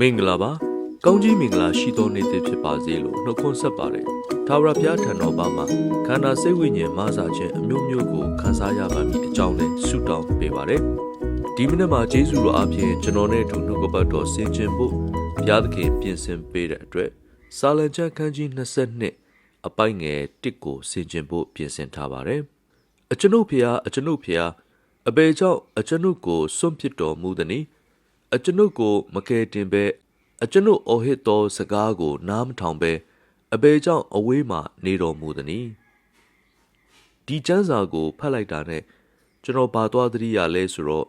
မင်္ဂလာပါကောင်းကြီးမင်္ဂလာရှိသောနေ့တစ်ဖြစ်ပါစေလို့နှုတ်ခွန်းဆက်ပါတယ်သာဝရဘုရားထံတော်ပါမှာခန္ဓာစိတ်ဝိညာဉ်မဆာခြင်းအမျိုးမျိုးကိုခံစားရပါမည်အကြောင်းနဲ့ဆုတောင်းပေးပါတယ်ဒီမိနစ်မှာဂျေဇုတော်အပြင်ကျွန်တော်နဲ့အတူနှုတ်ကပတ်တော်ဆင်ခြင်ဖို့ဘုရားသခင်ပြင်ဆင်ပေးတဲ့အတွက်စာလံကျမ်းခန်းကြီး22အပိုင်ငယ်1ကိုဆင်ခြင်ဖို့ပြင်ဆင်ထားပါတယ်အကျွန်ုပ်ဖျားအကျွန်ုပ်ဖျားအပေကြောင့်အကျွန်ုပ်ကိုစွန့်ပစ်တော်မူသည်နီ အကျွန်ုပ်ကိုမကယ်တင်ပဲအကျွန်ုပ်အော်ဟစ်သောစကားကိုနားမထောင်ပဲအဘယ်ကြောင့်အဝေးမှနေတော်မူသနည်းဒီကျမ်းစာကိုဖတ်လိုက်တာနဲ့ကျွန်တော်ဘာသွားသတိရလဲဆိုတော့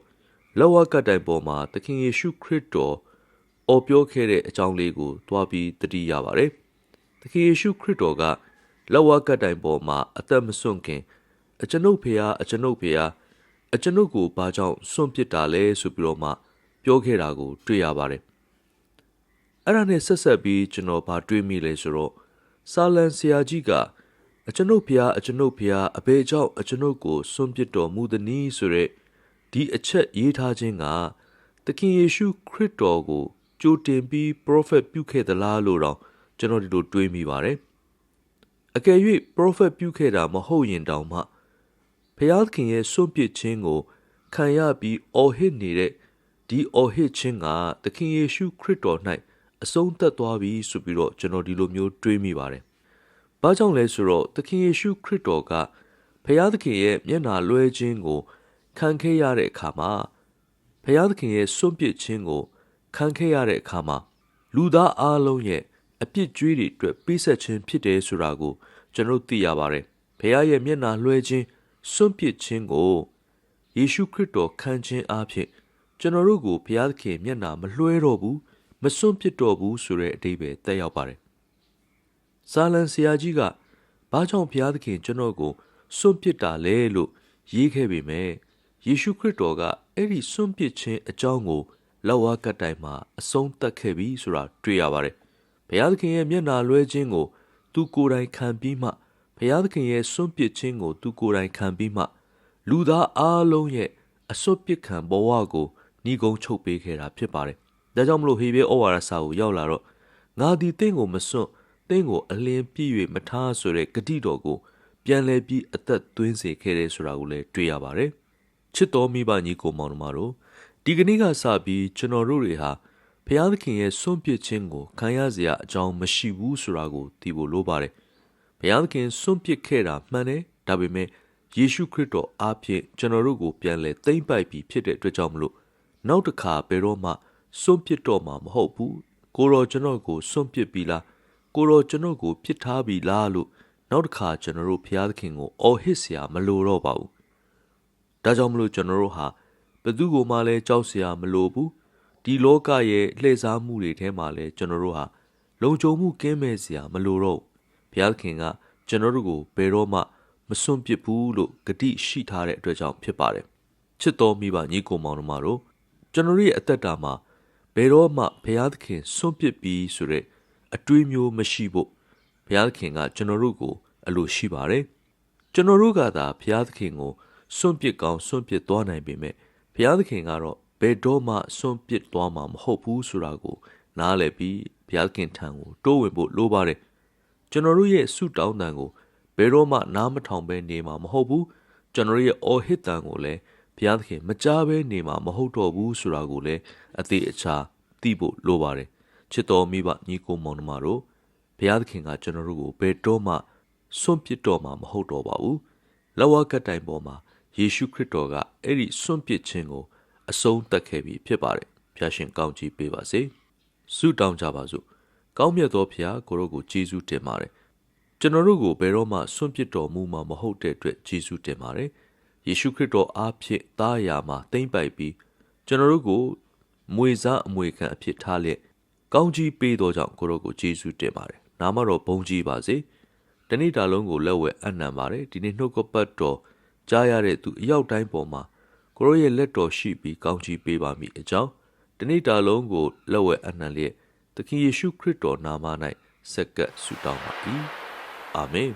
လောဝကတ်တိုင်ပေါ်မှာသခင်ယေရှုခရစ်တော်အော်ပြောခဲ့တဲ့အကြောင်းလေးကိုတွားပြီးသတိရပါတယ်သခင်ယေရှုခရစ်တော်ကလောဝကတ်တိုင်ပေါ်မှာအသက်မစွန့်ခင်အကျွန်ုပ်ဖေဟာအကျွန်ုပ်ဖေဟာအကျွန်ုပ်ကိုဘာကြောင့်စွန့်ပစ်တာလဲဆိုပြီးတော့မှ ပြောခဲ့တာကို တွေ့ရပါတယ်။အဲ့ဒါနဲ့ဆက်ဆက်ပြီးကျွန်တော်ဗာတွေးမိလဲဆိုတော့စာလန်ဆရာကြီးကအကျွန်ုပ်ဖျားအကျွန်ုပ်ဖျားအဘေကြောင့်အကျွန်ုပ်ကိုစွန့်ပစ်တော်မူသည်နည်းဆိုရက်ဒီအချက်ရေးထားခြင်းကသခင်ယေရှုခရစ်တော်ကိုကြိုတင်ပြီး prophet ပြုခဲ့သလားလို့တော့ကျွန်တော်ဒီလိုတွေးမိပါတယ်။အကယ်၍ prophet ပြုခဲ့တာမဟုတ်ရင်တောင်မှဖျားသခင်ရဲ့စွန့်ပစ်ခြင်းကိုခံရပြီးအော်ဟစ်နေတဲ့ ဒီအော်ဟစ်ခြင်းကသခင်ယေရှုခရစ်တော်၌အဆုံးသတ်သွားပြီဆိုပြီးတော့ကျွန်တော်ဒီလိုမျိုးတွေးမိပါတယ်။ဘာကြောင့်လဲဆိုတော့သခင်ယေရှုခရစ်တော်ကဖခင်သခင်ရဲ့မျက်နာလွှဲခြင်းကိုခံခဲ့ရတဲ့အခါမှာဖခင်သခင်ရဲ့စွန့်ပစ်ခြင်းကိုခံခဲ့ရတဲ့အခါမှာလူသားအလုံးရဲ့အပြစ်ကြွေးတွေအတွက်ပေးဆက်ခြင်းဖြစ်တယ်ဆိုတာကိုကျွန်တော်သိရပါတယ်။ဖခင်ရဲ့မျက်နာလွှဲခြင်းစွန့်ပစ်ခြင်းကိုယေရှုခရစ်တော်ခံခြင်းအပြင် ကျွန်တော်တို့ကိုဘုရားသခင်မျက်နာမလွှဲတော့ဘူးမစွန့်ပစ်တော့ဘူးဆိုတဲ့အဓိပ္ပာယ်တက်ရောက်ပါတယ်။ဇာလန်ဆရာကြီးကဘာကြောင့်ဘုရားသခင်ကျွန်တော်ကိုစွန့်ပစ်တာလဲလို့ရေးခဲ့ပေမဲ့ယေရှုခရစ်တော်ကအဲ့ဒီစွန့်ပစ်ခြင်းအကြောင်းကိုလောက်ဝါကတ်တိုင်မှာအဆုံးသတ်ခဲ့ပြီဆိုတာတွေ့ရပါတယ်။ဘုရားသခင်ရဲ့မျက်နာလွှဲခြင်းကိုသူကိုယ်တိုင်ခံပြီးမှဘုရားသခင်ရဲ့စွန့်ပစ်ခြင်းကိုသူကိုယ်တိုင်ခံပြီးမှလူသားအလုံးရဲ့အစွတ်ပစ်ခံဘဝကို ညီကုန်းချုပ်ပေးခဲ့တာဖြစ်ပါတယ်။ဒါကြောင့်မလို့ဟေဘဲဩဝါဒစာကိုရောက်လာတော့ငါဒီတင့်ကိုမစွန့်တင့်ကိုအလင်းပြည့်၍မထားဆိုတဲ့ဂတိတော်ကိုပြန်လဲပြီးအသက်သွင်းစေခဲ့တယ်ဆိုတာကိုလည်းတွေ့ရပါတယ်။ချစ်တော်မိဘညီကိုမောင်နှမတို့ဒီကနေ့ကစပြီးကျွန်တော်တို့တွေဟာဖျားသခင်ရဲ့စွန့်ပစ်ခြင်းကိုခံရစရာအကြောင်းမရှိဘူးဆိုတာကိုသိဖို့လိုပါတယ်။ဘုရားသခင်စွန့်ပစ်ခဲ့တာမှန်တယ်ဒါပေမဲ့ယေရှုခရစ်တော်အားဖြင့်ကျွန်တော်တို့ကိုပြန်လဲသိမ့်ပိုက်ပြီးဖြစ်တဲ့အတွက်ကြောင့်မလို့ နောက်တစ်ခါဘယ်တော့မှစွန့်ပစ်တော့မှာမဟုတ်ဘူးကိုရောကျွန်တော်ကိုစွန့်ပစ်ပြီလားကိုရောကျွန်တော်ကိုပစ်ထားပြီလားလို့နောက်တစ်ခါကျွန်တော်တို့ဘုရားသခင်ကိုအော်ဟစ်စရာမလိုတော့ပါဘူးဒါကြောင့်မလို့ကျွန်တော်တို့ဟာဘသူ့ကိုမှလည်းကြောက်စရာမလိုဘူးဒီလောကရဲ့လှည့်စားမှုတွေထဲမှာလည်းကျွန်တော်တို့ဟာလုံခြုံမှုကင်းမဲ့စရာမလိုတော့ဘုရားသခင်ကကျွန်တော်တို့ကိုဘယ်တော့မှမစွန့်ပစ်ဘူးလို့ဂတိရှိထားတဲ့အတွက်ကြောင့်ဖြစ်ပါတယ်ချစ်တော်မိဘညီကိုမောင်တို့မတို့ ကျွန်တော်ရဲ့အသက်တာမှာဘယ်တော့မှဘုရားသခင်စွန့်ပစ်ပြီးဆိုတဲ့အတွေးမျိုးမရှိဖို့ဘုရားသခင်ကကျွန်တော်တို့ကိုအလိုရှိပါတယ်ကျွန်တော်တို့ကသာဘုရားသခင်ကိုစွန့်ပစ်ကောင်းစွန့်ပစ်သွားနိုင်ပေမဲ့ဘုရားသခင်ကတော့ဘယ်တော့မှစွန့်ပစ်သွားမှာမဟုတ်ဘူးဆိုတာကိုနားလည်ပြီးဘုရားသခင်ထံကိုတိုးဝင်ဖို့လိုပါတယ်ကျွန်တော်တို့ရဲ့ဆုတောင်းတန်ကိုဘယ်တော့မှနားမထောင်ပဲနေမှာမဟုတ်ဘူးကျွန်တော်ရဲ့အော်ဟစ်တန်ကိုလည်း ဘုရားသခင်မကြားဘဲနေမှာမဟုတ်တော့ဘူးဆိုတာကိုလည်းအသေးအချာသိဖို့လိုပါတယ်ချစ်တော်မိဘညီကိုမောင်နှမတို့ဘုရားသခင်ကကျွန်တော်တို့ကိုဘယ်တော့မှစွန့်ပစ်တော့မှာမဟုတ်တော့ပါဘူးလောဝကတိုင်ပေါ်မှာယေရှုခရစ်တော်ကအဲ့ဒီစွန့်ပစ်ခြင်းကိုအဆုံးသတ်ခဲ့ပြီဖြစ်ပါတယ်ဖျာရှင်ကောင်းချီးပေးပါစေဆုတောင်းကြပါစို့ကောင်းမြတ်သောဖျာကိုရောကိုယေရှုတင်ပါတယ်ကျွန်တော်တို့ကိုဘယ်တော့မှစွန့်ပစ်တော်မူမှာမဟုတ်တဲ့အတွက်ယေရှုတင်ပါတယ် ယေရှုခရစ်တော်အားဖြင့်သားရာမှာတိမ့်ပိုက်ပြီးကျွန်တော်တို့ကိုမွေစားအမွေခံအဖြစ်ထားလျက်ကောင်းကြီးပေးတော်ကြောင့်ကိုရောကိုယေရှုတင်ပါတယ်နာမတော်ဘုန်းကြီးပါစေတနေ့တာလုံးကိုလက်ဝဲအနံပါတယ်ဒီနေ့နှုတ်ကပတ်တော်ကြားရတဲ့သူအရောက်တိုင်းပေါ်မှာကိုရောရဲ့လက်တော်ရှိပြီးကောင်းကြီးပေးပါမိအကြောင်းတနေ့တာလုံးကိုလက်ဝဲအနံလျက်သခင်ယေရှုခရစ်တော်နာမ၌စက္ကပ်ဆုတောင်းပါ၏အာမင်